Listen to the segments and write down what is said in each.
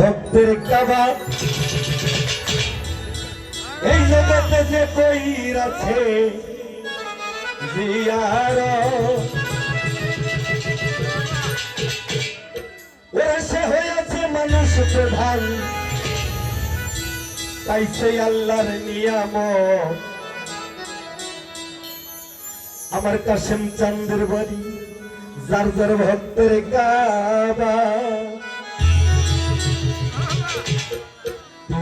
ভক্তের কাবা এই জগতে যে কইর আছে, জিয়ার। ওরা হয়েছে মানুষ প্রধান। তাই সেই আল্লাহর নিয়াম আমার কাশেম চান্দের বাড়ি, যার যার ভক্তের কাবা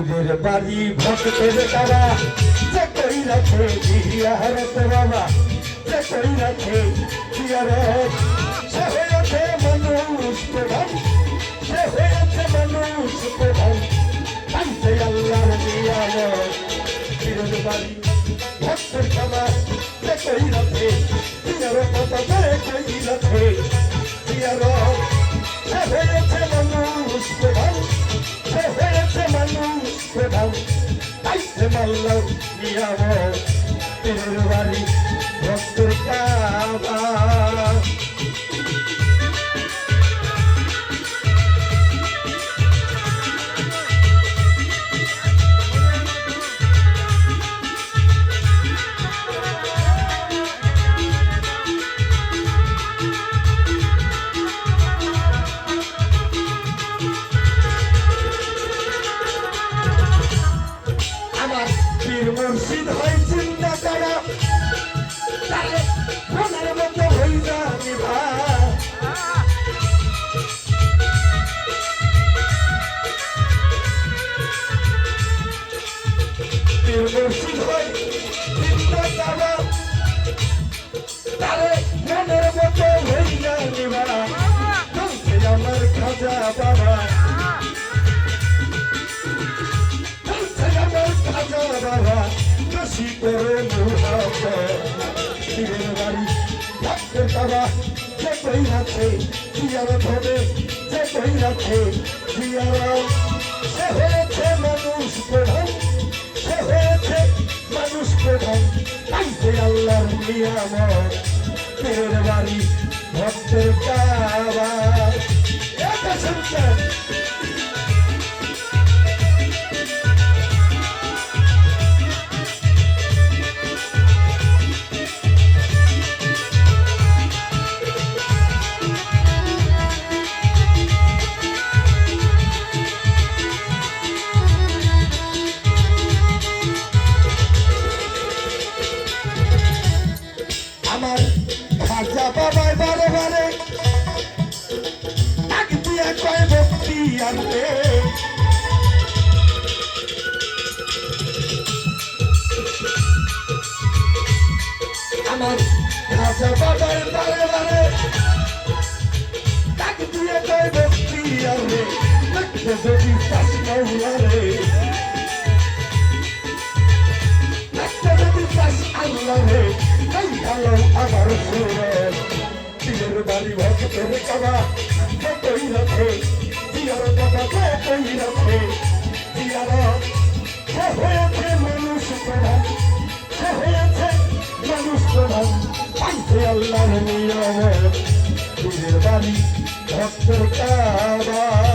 পীরের বাড়ি ভক্তের কাবা যে কই রাখে বিহারত বাবা যে কই রাখে বিহারত সে হয়েছে মানুষ প্রধান সে হয়েছে মানুষ প্রধান সেই আল্লাহর নিয়ামত পীরের বাড়ি। ভক্তের কাবা যে কই রাখে বিহারত বাবা যে কই রাখে বিহারত সে হয়েছে মানুষ প্রধান সে হয়েছে মানুষ প্রধান তাইছে মাল্ল নিয়াম পীরের বাড়ি ভক্তের কাবা আছে জিয়ার ধরে যে কই আছে জিয়ার সে হয়েছে মানুষ প্রধান সে হয়েছে মানুষ প্রধান তাই সে আল্লাহর নিয়ামত পীরের বাড়ি ভক্তের কাবা çabuk gel. আমার খাজা বাবাই বারে বারে। ডাক দিয়া কয় ভক্তি আনতে লাগবে যদি শ্বাস মৌলারে লাগবে যদি শ্বাস আল্লাহে এই ভালো আমার সুরের পীরের বাড়ি ভক্তের কাবা কই রাখে। দিয়ার বাবা কই রাখে? দিয়ার সে হয়েছে নিয়ম পীরের বাড়ি ভক্তের কাবা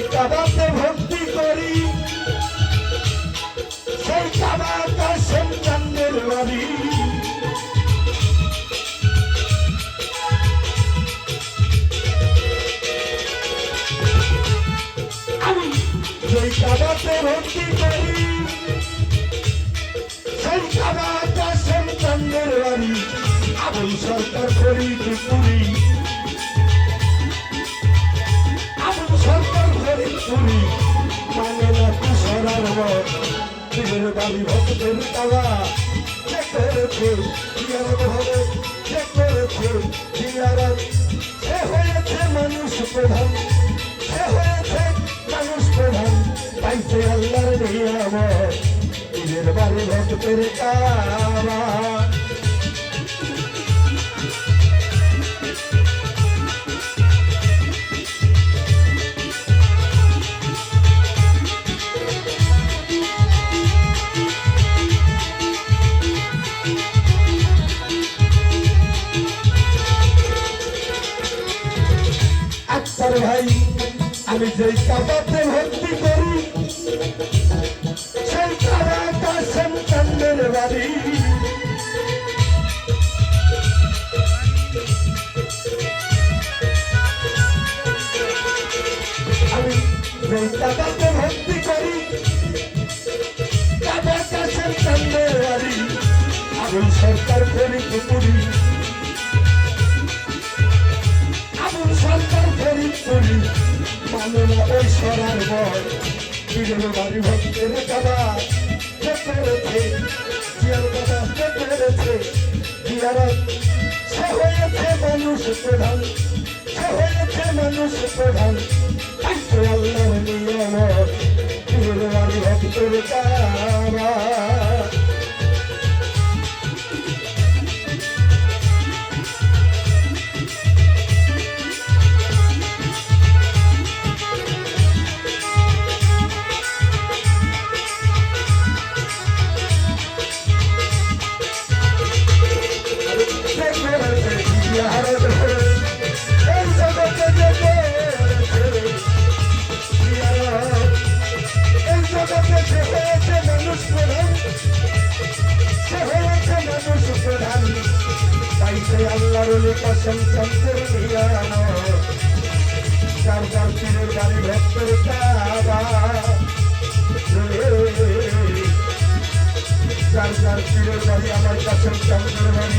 যেই কাবাতে ভক্তি করি। সেই কাবাটা সন্তানের বাড়ি আমি কাবাতে ভক্তি করি। সেই কাবাটা সন্তানের বাড়ি আবুল সরকার করি পুরি বাড়ি ভক্তের জিয়ারত সে হয়েছে মানুষ প্রধান সে হয়েছে মানুষ প্রধান পাইছে আল্লাহর নিয়ামত পীরের বাড়ি ভক্তের তালা আক্তার ভাই, আমি যেই কাবাতে ভর্তি করি, সেই কাবাটা সন্তানদের বাড়ি। আমি ভর্তি করি কাবাটা সন্তানদের বাড়ি। আমি সরকার করি পুকুরি ফরিদ করি মানে না ওই সরার বল বিজয় বাড়ি ভক্তের দাদা কে করেছে জিয়ার দাদা কে করেছে জিয়ারত সে হয়েছে মানুষ প্রধান, সে হয়েছে মানুষ প্রধান। আইসো আল্লাহর নিয়ামত বিজয় বাড়ি ভক্তের দাদা চার চার পীরের বাড়ি ভক্তের চার চার পীরের বাড়ি আমার কসম চন্দ্র বাড়ি